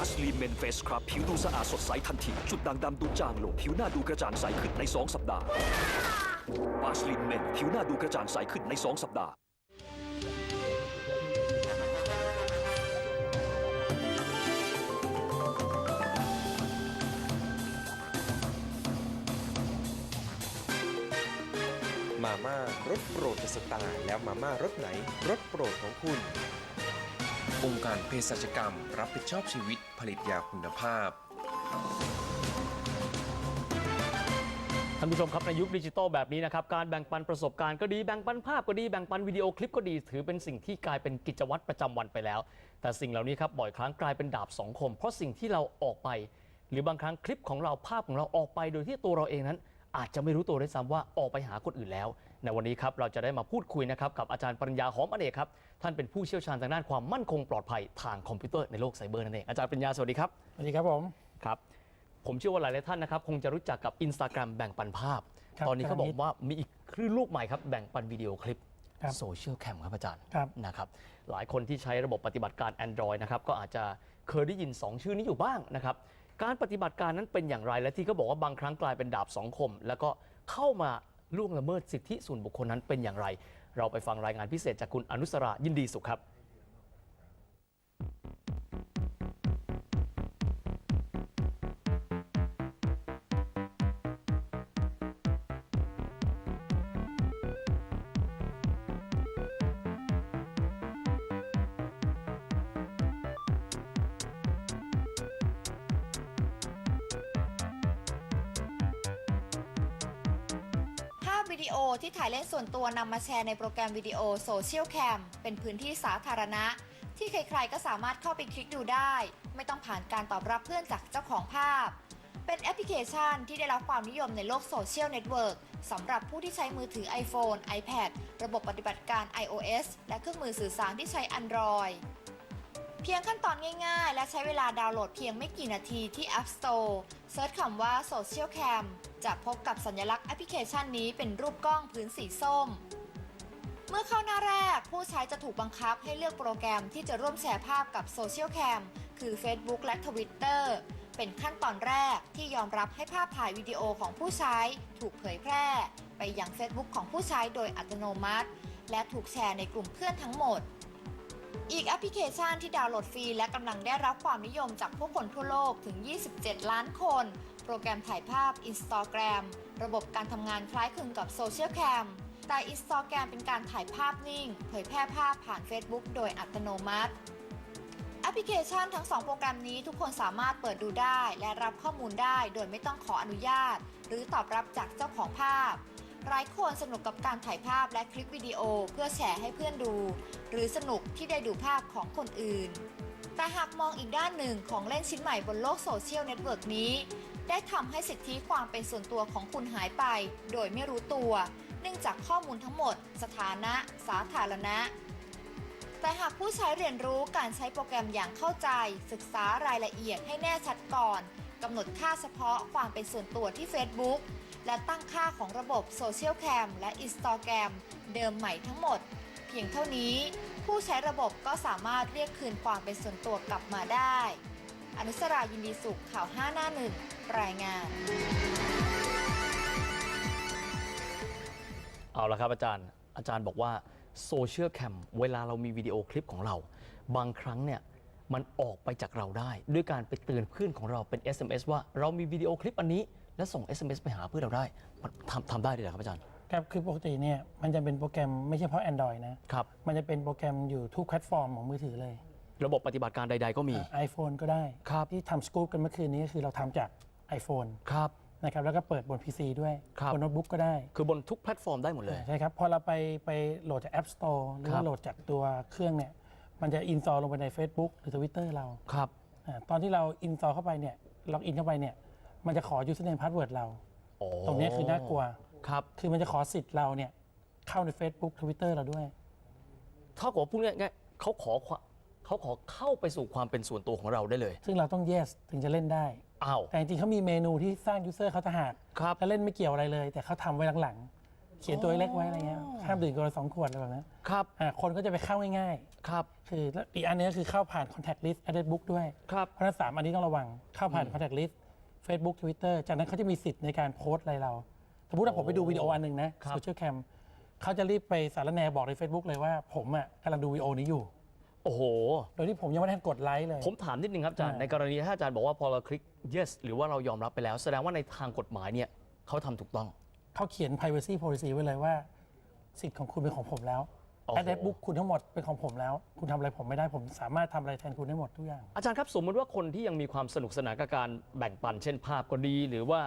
าสลีเมนเฟสครับ ผิวดูสะอาดสดใสทันที จุดด่างดำดูจางลง ผิวหน้าดูกระจ่างใสขึ้นใน 2 สัปดาห์บาสลีเมนผิวหน้าดูกระจ่างใสขึ้นใน 2 สัปดาห์ มาม่ารสโปรดจะสไตล์แล้วมาม่ารสไหนรสโปรดของคุณ องค์การเภสัชกรรม รับผิดชอบชีวิตผลิตยาคุณภาพท่านผู้ชมครับในยุคดิจิตอลแบบนี้นะครับการแบ่งปันประสบการณ์ก็ดีแบ่งปันภาพก็ดีแบ่งปันวิดีโอคลิปก็ดี ถือเป็นสิ่งที่กลายเป็นกิจวัตรประจำวันไปแล้ว แต่สิ่งเหล่านี้ครับบ่อยครั้งกลายเป็นดาบสองคม เพราะสิ่งที่เราออกไป หรือบางครั้งคลิปของเราภาพของเราออกไป โดยที่ตัวเราเองนั้น อาจจะไม่รู้ตัวด้วยซ้ำว่าออกไปหาคนอื่นแล้ว ในวันนี้ครับเราจะได้มาพูดคุยนะครับกับอาจารย์ปริญญาหอมอเนกครับท่านเป็นผู้เชี่ยวชาญทางด้านความมั่นคงปลอดภัยทางคอมพิวเตอร์ในโลกไซเบอร์นั่นเองอาจารย์ปริญญาสวัสดีครับสวัสดีครับผมครับผมเชื่อว่าหลายๆท่านนะครับคงจะรู้จักกับ Instagram แบ่งปันภาพ ครับตอนนี้เขาบอกกำลังฮิตว่ามีอีกคลื่นลูกใหม่ครับแบ่งปันวิดีโอคลิปครับโซเชียลแคมครับอาจารย์ครับ นะครับหลายคนที่ใช้ระบบปฏิบัติการ Android นะครับก็อาจจะเคยได้ยิน 2 ชื่อนี้อยู่บ้างนะครับ การปฏิบัติการนั้นเป็นอย่างไร และที่เขาบอกว่าบางครั้งกลายเป็นดาบสองคม แล้วก็เข้ามาล่วงละเมิดสิทธิส่วนบุคคลนั้นเป็นอย่างไร เราไปฟังรายงานพิเศษจากคุณอนุสรายินดีสุขครับ วิดีโอที่ถ่ายเล่นส่วนตัวนำมาแชร์ในโปรแกรมวิดีโอโซเชียลแคมเป็นพื้นที่สาธารณะ ที่ใครๆก็สามารถเข้าไปคลิกดูได้ ไม่ต้องผ่านการตอบรับเพื่อนจากเจ้าของภาพ เป็นแอปพลิเคชันที่ได้รับความนิยมในโลกโซเชียลเน็ตเวิร์กสำหรับผู้ที่ใช้มือถือ iPhone, iPad ระบบปฏิบัติการ iOS และเครื่องมือสื่อสารที่ใช้ Android เพียงขั้นตอนง่ายๆ และใช้เวลาดาวน์โหลดเพียงไม่กี่นาทีที่ App Store เซิร์ชคำว่า Social Cam จะพบกับสัญลักษณ์แอปพลิเคชันนี้เป็นรูปกล้องพื้นสีส้ม เมื่อเข้าหน้าแรก ผู้ใช้จะถูกบังคับให้เลือกโปรแกรมที่จะร่วมแชร์ภาพกับ Social Cam คือ Facebook และ Twitter เป็นขั้นตอนแรกที่ยอมรับให้ภาพถ่ายวิดีโอของผู้ใช้ ถูกเผยแพร่ ไปยัง Facebook ของผู้ใช้โดยอัตโนมัติ และถูกแชร์ในกลุ่มเพื่อนทั้งหมดอีกแอปพลิเคชันที่ดาวน์โหลดฟรีและกำลังได้รับความนิยมจากผู้คนทั่วโลกถึง 27 ล้านคน โปรแกรมถ่ายภาพ Instagram ระบบการทำงานคล้ายคลึงกับ Social Cam แต่ Instagram เป็นการถ่ายภาพนิ่ง เผยแพร่ภาพผ่าน Facebook โดยอัตโนมัติแอปพลิเคชันทั้ง 2 โปรแกรมนี้ทุกคนสามารถเปิดดูได้ และรับข้อมูลได้โดยไม่ต้องขออนุญาต หรือตอบรับจากเจ้าของภาพหลายคนสนุกกับการถ่ายภาพและคลิปวิดีโอเพื่อแชร์ให้เพื่อนดู หรือสนุกที่ได้ดูภาพของคนอื่น แต่หากมองอีกด้านหนึ่งของเล่นชิ้นใหม่บนโลกโซเชียลเน็ตเวิร์กนี้ ได้ทำให้สิทธิความเป็นส่วนตัวของคุณหายไป โดยไม่รู้ตัว เนื่องจากข้อมูลทั้งหมด สถานะ สาธารณะ แต่หากผู้ใช้เรียนรู้การใช้โปรแกรมอย่างเข้าใจ ศึกษารายละเอียดให้แน่ชัดก่อนกำหนดค่าเฉพาะความเป็นส่วนตัวที่ Facebook และตั้งค่าของระบบ Social Cam และ Instagram เดิมใหม่ทั้งหมด เพียงเท่านี้ ผู้ใช้ระบบก็สามารถเรียกคืนความเป็นส่วนตัวกลับมาได้ อนุสรายินดีสุขข่าว 5 หน้าหนึ่ง รายงาน เอาละครับอาจารย์ อาจารย์บอกว่าโซเชียลแคมเวลาเรามีวิดีโอคลิปของเรา บางครั้งเนี่ยมันออกไปจากเราได้ ด้วยการไปเตือนเพื่อนของเราเป็น SMS ว่าเรามีวิดีโอคลิปอันนี้ และส่ง SMS ไปหาเพื่อนเราได้มันทำทำได้ด้วยเหรอครับอาจารย์ ครับ คือปกติเนี่ยมันจะเป็นโปรแกรมไม่ใช่เฉพาะ Android นะ ครับ มันจะเป็นโปรแกรมอยู่ทุกแพลตฟอร์มของมือถือเลยระบบปฏิบัติการใด ๆ ก็มี ไอโฟนก็ได้ ครับ ที่ทำสกู๊ปกันเมื่อคืนนี้ก็คือเราทำจาก iPhone ครับ นะครับแล้วก็เปิดบน PC ด้วยครับ บนโน้ตบุ๊กก็ได้คือบนทุกแพลตฟอร์มได้หมดเลย ใช่ครับพอเราไปไปโหลดจาก App Store หรือครัว่าบ โหลดจากตัวเครื่องเนี่ยมันจะอินสตอลลงไปใน Facebook หรือ Twitter เราครับอาตอนที่เราอินสตอลเข้าไปเนี่ยล็อกอินเข้าไปเนี่ยมันจะขอ username password เรา โอ้ตรงเนี้ยคือน่ากลัว ครับคือมันจะขอสิทธิ์เราเนี่ยเข้าใน Facebook Twitter เราด้วย เท่ากับว่าพูดง่ายๆเขาขอความเขาขอเข้าไปสู่ความเป็นส่วนตัวของเราได้เลย ซึ่งเราต้อง yes ถึงจะเล่นได้ อ้าว แต่จริงๆเขามีเมนูที่สร้าง user เขาจะหากครับแล้วเล่นไม่เกี่ยวอะไรเลย แต่เขาทำไว้หลังๆ เขียนตัวเล็กไว้อะไรเงี้ยห้ามดื่มเกินสองขวดอะไรแบบนั้นครับ อ่าคนก็จะไปเข้าง่ายครับ ๆ คือแล้วอีกอันนึงก็คือเข้าผ่าน contact list address book ด้วย ครับ เพราะฉะนั้นสามอันนี้ต้องระวังเข้าผ่าน contact list Facebook Twitter จากนั้นเขาจะมีสิทธิ์ในการโพสต์อะไรเรา สมมติว่าผมไปดูวิดีโออันหนึ่งนะ ครับ social cam เขาจะรีบไปสารแหนบอกใน Facebook เลยว่าผมอะกำลังดูวิดีโอนี้อยู่ โอ้โห โดยที่ผมยังไม่ได้ทันกดไลค์เลย ผมถามนิดนึงครับอาจารย์ อ่า ในกรณีถ้าอาจารย์บอกว่าพอเราคลิก yes หรือว่าเรายอมรับไปแล้ว แสดงว่าในทางกฎหมายเนี่ยเขาทำถูกต้อง เขาเขียน privacy policy ไว้เลยว่า สิทธิ์ของคุณเป็นของผมแล้วโอ้โห address book คุณทั้งหมดเป็นของผมแล้ว คุณทำอะไรผมไม่ได้ผมสามารถทำอะไรแทนคุณได้หมดทุกอย่าง อาจารย์ครับสมมติว่าคนที่ยังมีความสนุกสนานกับการแบ่งปัน เช่นภาพก็ดี หรือว่า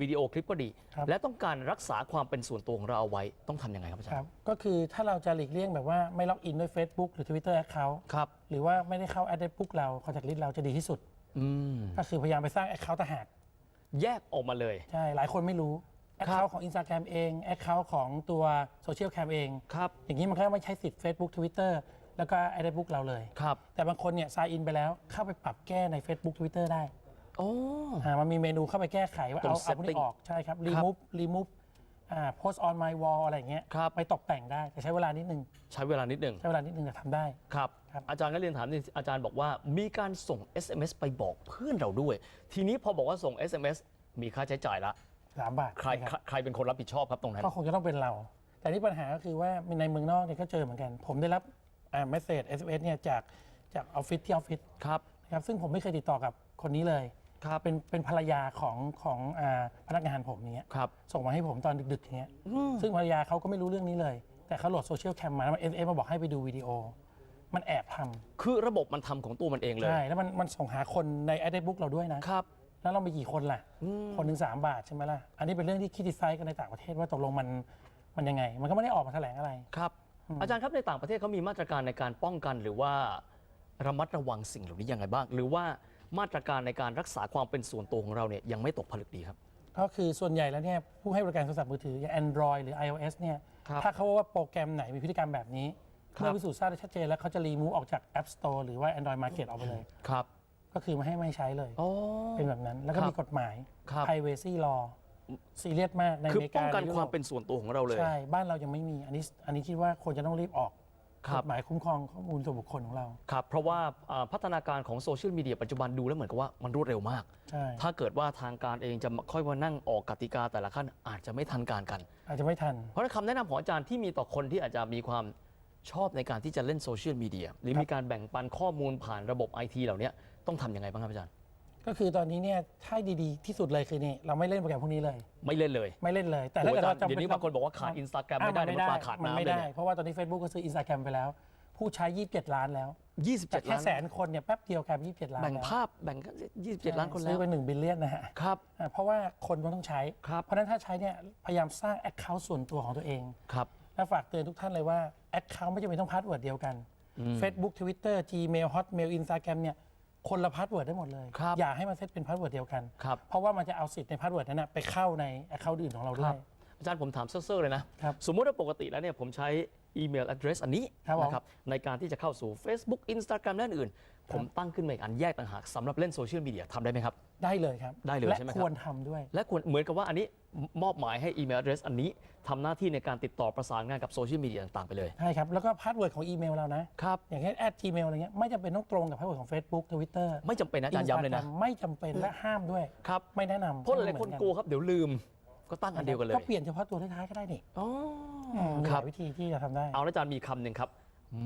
วิดีโอคลิปก็ดี ครับ และต้องการรักษาความเป็นส่วนตัวของเราเอาไว้ต้องทำยังไงครับอาจารคย์ รับก็คือถ้าเราจะหลีกเลี่ยงแบบว่าไม่ล็อกอินด้วย Facebook หรือ Twitter account ครับ หรือว่าไม่ได้เข้า address book เรา contact list เราจะดีที่สุด อืม ก็คือพยายามไปสร้าง account ต่างหากแยกออกมาเลย ใช่ หลายคนไม่รู้ account ของ Instagram เอง account ของตัว social cam เอง ครับ อย่างนี้มันก็ไม่ใช้สิทธิ์ Facebook Twitter แล้วก็ address book เราเลย ครับ แต่บางคนเนี่ย sign in ไปแล้วเข้าไปปรับแก้ใน Facebook Twitter ได้ โอ้ อ่ามันมีเมนูเข้าไปแก้ไขว่าตรงเอาเอาพวกนี้ setting ออกใช่ครับ remove remove อ่า post on my wall อะไรอย่างเงี้ยครับ ไปตกแต่งได้แต่ใช้เวลานิดนึงใช้เวลานิดหนึ่ง ใช้เวลานิดนึงแต่ทำได้ ครับ ครับ อาจารย์ก็เรียนถามนิดอาจารย์บอกว่ามีการส่ง SMS ไปบอกเพื่อนเราด้วย ทีนี้พอบอกว่าส่ง SMS มีค่าใช้จ่ายละ สามบาทใครนะใครใครเป็นคนรับผิดชอบครับตรงนั้น ก็คงจะต้องเป็นเรา แต่นี่ปัญหาก็คือว่าในเมืองนอกเนี่ยก็เจอเหมือนกัน ผมได้รับอ่าเมสเซจ SMS เนี่ยจากจากออฟฟิศที่ออฟฟิศครับ นะครับซึ่งผมไม่เคยติดต่อกับคนนี้เลย ครับเป็นเป็นภรรยาของของอ่าพนักงานผมเนี้ยครับ ส่งมาให้ผมตอนดึกๆอย่างเงี้ยซึ่งภรรยาเขาก็ไม่รู้เรื่องนี้เลย แต่เขาโหลดโซเชียลแคมมาแล้วมันเอสมาบอกให้ไปดูวิดีโอ มันแอบทำคือระบบมันทำของตัวมันเองเลย ใช่แล้วมันมันส่งหาคนใน a d d r e s book เราด้วยนะ ครับ แล้วเรามีกี่คนล่ะ คนหนึ่งสามบาทใช่ไหมล่ะ อันนี้เป็นเรื่องที่คิดไซส์กันในต่างประเทศว่าตกลงมันมันยังไง มันก็ไม่ได้ออกมาแถลงอะไร ครับ อาจารย์ครับในต่างประเทศเขามีมาตรการในการป้องกันหรือว่าระมัดระวังสิ่งเหล่านี้ยังไงบ้าง หรือว่า มาตรการในการรักษาความเป็นส่วนตัวของเราเนี่ยยังไม่ตกผลึกดีครับ ก็คือส่วนใหญ่แล้วเนี่ยผู้ให้บริการโทรศัพท์มือถืออย่าง Android หรือ iOS เนี่ยครับถ้าเขาว่าโปรแกรมไหนมีพฤติกรรมแบบนี้ครับ เมื่อพิสูจน์ทราบได้ชัดเจนแล้วเขาจะรีมูฟออกจาก App Store หรือว่า Android Market ออกไปเลย ครับ ก็คือไม่ให้ไม่ให้ใช้เลย อ๋อ เป็นแบบนั้นแล้วก็ครับมีกฎหมาย ครับ privacy law ซีเรียสมากในคืออเมริป้กาองกันใยุคโรวามปเป็นส่วนตัวของเราเลย ใช่ บ้านเรายังไม่มีอันนี้อันนี้คิดว่าควรจะต้องรีบออกครับ กฎหมายคุ้มครองข้อมูลส่วนบุคคลของเรา ครับ เพราะว่าอ่าพัฒนาการของโซเชียลมีเดียปัจจุบันดูแล้วเหมือนกับว่ามันรวดเร็วมาก ใช่ ถ้าเกิดว่าทางการเองจะค่อยมานั่งออกกติกาแต่ละขั้นอาจจะไม่ทันการกัน อาจจะไม่ทัน เพราะฉะนั้นคำแนะนำของอาจารย์ที่มีต่อคนที่อาจจะมีความชอบในการที่จะเล่นโซเชียลมีเดียหรือครับมีการแบ่งปันข้อมูลผ่านระบบไอทีเหล่านี้ต้องทำยังไงบ้างครับอาจารย์ ก็คือตอนนี้เนี่ยถ้าดีๆที่สุดเลยคือนี่เราไม่เล่นโปรแกรมพวกนี้เลย ไม่เล่นเลยไม่เล่นเลย แต่โอ้ถ้าเกิดอาจารเราย์จำเดี๋ยวนี้บางคนบอกว่าขาด Instagram ไม่ได้อะเดี๋ยวมันปลาขาดมันน้ำไม่เลยได้เนี่ยเพราะว่าตอนนี้ Facebook ก็ซื้อ Instagram ไปแล้ว ผู้ใช้ 27 ล้านแล้วจาก27แค่ล้านแสนคนเนี่ยแป๊บเดียวกลายเป็น27 ล้านแบ่งแล้วภาพแบ่งกัน27 ล้านคนแล้ซื้วอไป1บิลเลียนนะฮะครับ อะเพราะว่าคนมันต้องใช้ ครับ เพราะฉะนั้นถ้าใช้เนี่ยพยายามสร้าง Account ส่วนตัวของตัวเอง ครับ และฝากเตือนทุกท่านเลยว่า Account ไม่จำเป็นต้องพาสเวิร์ดเดียวกัน Facebook Twitter Gmail Hotmail Instagram เนี่ย คนละพาสเวิร์ดได้หมดเลยครับอย่าให้มันเซตเป็นพาสเวิร์ดเดียวกัน ครับเพราะว่ามันจะเอาสิทธิ์ในพาสเวิร์ดนั้นนะไปเข้าใน Account อื่นของเราด้วยอาจารย์ผมถามเซ่อๆเลยนะครับ สมมุติว่าปกติแล้วเนี่ยผมใช้ อีเมล address อันนี้ครับผม นะครับในการที่จะเข้าสู่ Facebook Instagram และอื่นๆผมตั้งขึ้นมาอีกอันแยกต่างหากสำหรับเล่นโซเชียลมีเดียทำได้ไหมครับ ได้เลยครับได้เลยและใช่ไหมครับ ควรทำด้วย และควรเหมือนกับว่าอันนี้มอบหมายให้อีเมล address อันนี้ทำหน้าที่ในการติดต่อประสานงานกับโซเชียลมีเดียต่างๆไปเลยใช่ครับ แล้วก็พาสเวิร์ดของอีเมลเรานะ ครับ อย่างเช่น gmail อะไรเงี้ยไม่จำเป็นต้องตรงกับพาสเวิร์ดของ Facebook Twitter ไม่จำเป็นนะอาจารย์ย้ำเลยนะ Instagram ไม่จำเป็นและห้ามด้วย ครับ ไม่แนะนำเพราะหลายๆคนไม่เหมือกลัวครับเดี๋ยวลืม ก็ตั้งอันเดียวกันเลยก็เปลี่ยนเฉพาะตัวท้ายๆก็ได้นี่อ๋อมีคหรัลาบยวิธีที่จะทำได้ เอาละอาจารย์มีคำหนึ่งครับ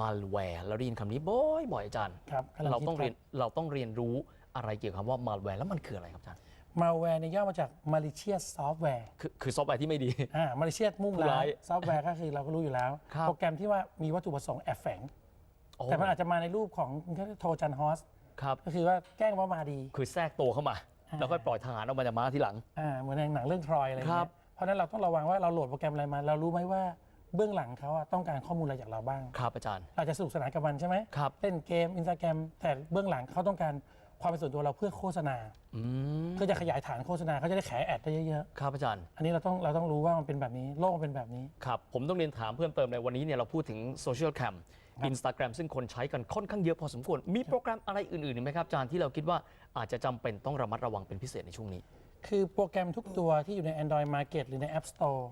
malware เราได้ยินคำนี้บ่อยๆอาจารย์ครับกำลัเราคิดต้องคบเรียนเราต้องเรียนรู้อะไรเกี่ยวกับคำว่า malware แล้วมันคืออะไรครับอาจารย์ malware เนี่ยย่อมาจาก malicious software คือคือซอฟต์แวร์ที่ไม่ดีอ่า malicious มุ่งผู้ร้าร้ายยซอฟต์แวร์ก็คือเราก็รู้อยู่แล้วครับโปรแกรมที่ว่ามีวัตถุประสงค์แอบแฝงแต่มันอาจจะมาในรูปของโทจันฮอสครับก็คือว่าแกล้งว่ามาดี คือแทรกตัวเข้ามาอ่า แล้วค่อยปล่อยทหารออกมาจากม้าทีหลัง อ่าเหมือนในหนังเรื่องทรอยอะไรครัเงี้บ ยเพราะฉะนั้นเราต้องระวังว่าเราโหลดโปรแกรมอะไรมา เรารู้ไหมว่าเบื้องหลังเขาอะต้องการข้อมูลอะไรจากเราบ้าง ครับอาจารย์เราจะสนุกสนานกับมันใช่ไหมครับเล่นเกมอินสตาแกรมแต่เบื้องหลังเขาต้องการความเป็นส่วนตัวเราเพื่อโฆษณาอืมเพื่อจะขยายฐานโฆษณาเขาจะได้ขายแอดได้เยอะครับอาจารย์ ๆอันนี้เราต้องเราต้องรู้ว่ามันเป็นแบบนี้โลกมันเป็นแบบนี้ ครับ ผมต้องเรียนถามเพิ่มเติมในวันนี้เนี่ยเราพูดถึงโซเชียลแคม อินสตาแกรมซึ่งคนใช้กันค่อนข้างเยอะพอสมควร มีโปรแกรมอะไรอื่นๆอีกไหมครับอาจารย์ที่เราคิดว่าอาจจะจำเป็นต้องระมัดระวังเป็นพิเศษในช่วงนี้ คือโปรแกรมทุกตัวที่อยู่ใน Android Market หรือใน App Store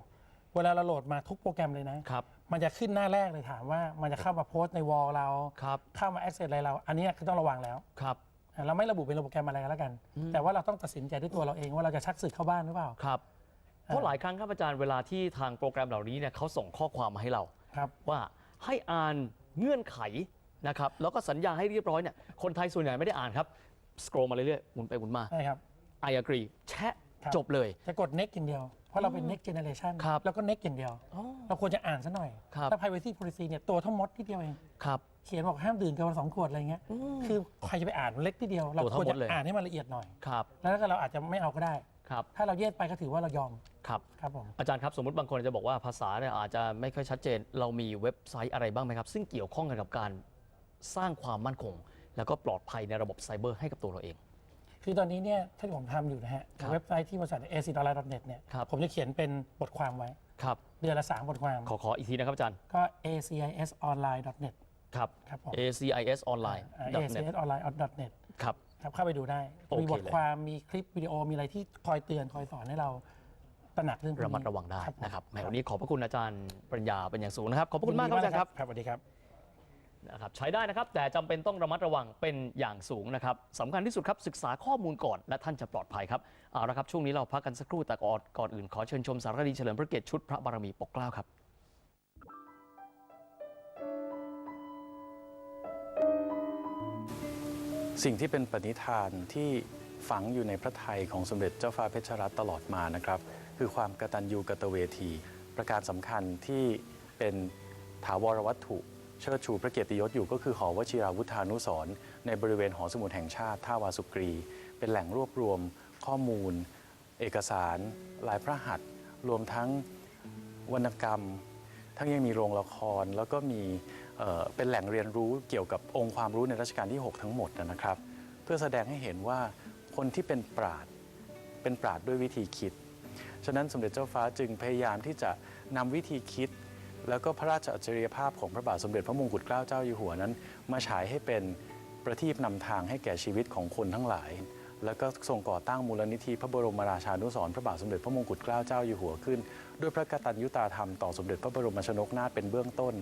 เวลาเราโหลดมาทุกโปรแกรมเลยนะ ครับมันจะขึ้นหน้าแรกเลยถามว่ามันจะเข้ามาโพสต์ในวอลเรา ครับ เข้ามา access อะไรเรา อันนี้คือต้องระวังแล้วครับ อะเราไม่ระบุเป็นโปรแกรมอะไรก็แล้วกัน แต่ว่าเราต้องตัดสินใจด้วยตัวเราเองว่าเราจะชักศึกเข้าบ้านหรือเปล่า ครับ เพราะหลายครั้งครับอาจารย์เวลาที่ทางโปรแกรมเหล่านี้เนี่ยเขาส่งข้อความมาให้เรา ครับ ว่าให้อ่าน เงื่อนไขนะครับแล้วก็สัญญาให้เรียบร้อยเนี่ยคนไทยส่วนใหญ่ไม่ได้อ่านครับสครอมาเรื่อยๆหมุนไปหมุนมาใช่ครับ I agree แชะครับจบเลยจะกด next อย่างเดียว เพราะเราเป็น next generation ครับแล้วก็ next อย่างเดียว เราควรจะอ่านซะหน่อยครับแล้ว privacy policy เนี่ยตัวเท่ามดนิดเดียวเองครับเขียนบอกห้ามดื่มเกินวันสองขวดอะไรเงี้ยคือใครจะไปอ่านมันเล็กนิดเดียว เราตัวเท่าควรมจะดเลยอ่านให้มันละเอียดหน่อยครับแล้วก็เราอาจจะไม่เอาก็ได้ ครับ ถ้าเราแยกไปก็ถือว่าเรายอมครับ ครับผมอาจารย์ครับ สมมติบางคนจะบอกว่าภาษาเนี่ยอาจจะไม่ค่อยชัดเจน เรามีเว็บไซต์อะไรบ้างไหมครับ ซึ่งเกี่ยวข้องกันกับการสร้างความมั่นคง แล้วก็ปลอดภัยในระบบไซเบอร์ให้กับตัวเราเอง คือตอนนี้เนี่ยที่ผมทำอยู่นะฮะครับเว็บไซต์ที่บริษัท a c d o l l a r n e t เนี่ยครับ ผมจะเขียนเป็นบทความไว้ ครับ เดือนละ 3 บทความขอขออีกทีนะครับอาจารย์ก็ acisonline.net ครับ ครับผม ACIS online อ่า net acisonline.net ครับ ครับเข้าไปดูได้ โอเคมีบทความมีคลิปวิดีโอมีอะไรที่คอยเตือนคอยสอนให้เราตระหนักเรื่องพวกนี้ระมัดระวังได้ผมนะครับแหมวันนี้ขอบพระคุณอาจารย์ปริญญาเป็นอย่างสูงนะครับ ขอบพระคุณมากครับอาจารย์ครับ ครับสวัสดีครับ นะครับใช้ได้นะครับ แต่จำเป็นต้องระมัดระวังเป็นอย่างสูงนะครับสำคัญที่สุดครับ ศึกษาข้อมูลก่อน และท่านจะปลอดภัยครับ เอาละครับ ช่วงนี้เราพักกันสักครู่แต่ก่อนก่อนอื่นขอเชิญชมสารคดีเฉลิมพระเกียรติชุดพระบารมีปกเกล้าครับ สิ่งที่เป็นปณิธานที่ฝังอยู่ในพระทัยของสมเด็จเจ้าฟ้าเพชรรัตน์ตลอดมานะครับ คือความกตัญญูกตเวที ประการสำคัญที่เป็นถาวรวัตถุเชิดชูพระเกียรติยศอยู่ก็คือหอวชิราวุธานุสรในบริเวณหอสมุดแห่งชาติท่าวาสุกรี เป็นแหล่งรวบรวม ข้อมูล เอกสาร ลายพระหัตถ์รวมทั้งวรรณกรรม ทั้งยังมีโรงละครแล้วก็มี เป็นแหล่งเรียนรู้เกี่ยวกับองค์ความรู้ในรัชกาลที่ 6 ทั้งหมดนะครับ เพื่อแสดงให้เห็นว่าคนที่เป็นปราดเป็นปราดด้วยวิธีคิด ฉะนั้นสมเด็จเจ้าฟ้าจึงพยายามที่จะนำวิธีคิด แล้วก็พระราชอัจฉริยภาพของพระบาทสมเด็จพระมงกุฎเกล้าเจ้าอยู่หัวนั้น มาฉายให้เป็นประทีปนำทางให้แก่ชีวิตของคนทั้งหลาย แล้วก็ทรงก่อตั้งมูลนิธิพระบรมราชานุสร์พระบาทสมเด็จพระมงกุฎเกล้าเจ้าอยู่หัวขึ้น ด้วยพระกตัญญูตาธรรมต่อสมเด็จพระบรมชนกนาถเป็นเบื้องต้น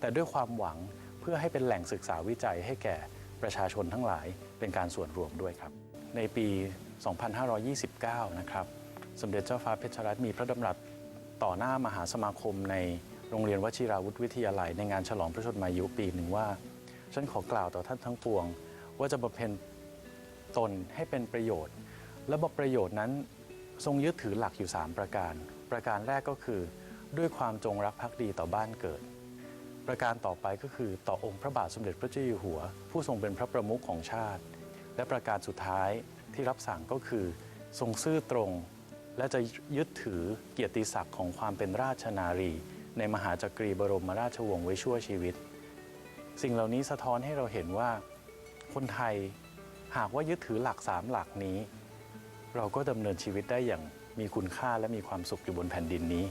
แต่ด้วยความหวังเพื่อให้เป็นแหล่งศึกษาวิจัยให้แก่ประชาชนทั้งหลายเป็นการส่วนรวมด้วยครับ ในปี 2529 นะครับ สมเด็จเจ้าฟ้าเพชรรัตน์มีพระดำรัสต่อหน้ามหาสมาคมในโรงเรียนวชิราวุธวิทยาลัย ในงานฉลองพระชนมายุปีหนึ่งว่า ฉันขอกล่าวต่อท่านทั้งปวง ว่าจะบำเพ็ญตนให้เป็นประโยชน์ และบประโยชน์นั้นทรงยึดถือหลักอยู่ 3 ประการ ประการแรกก็คือ ด้วยความจงรักภักดีต่อบ้านเกิด ประการต่อไปก็คือต่อองค์พระบาทสมเด็จพระเจ้าอยู่หัว ผู้ทรงเป็นพระประมุขของชาติ และประการสุดท้ายที่รับสั่งก็คือ ทรงซื่อตรง และจะยึดถือเกียรติศักดิ์ของความเป็นราชนารี ในมหาจักรีบรมราชวงศ์ไว้ชั่วชีวิต สิ่งเหล่านี้สะท้อนให้เราเห็นว่า คนไทยหากว่ายึดถือหลักสามหลักนี้ เราก็ดำเนินชีวิตได้อย่างมีคุณค่าและมีความสุขอยู่บนแผ่นดินนี้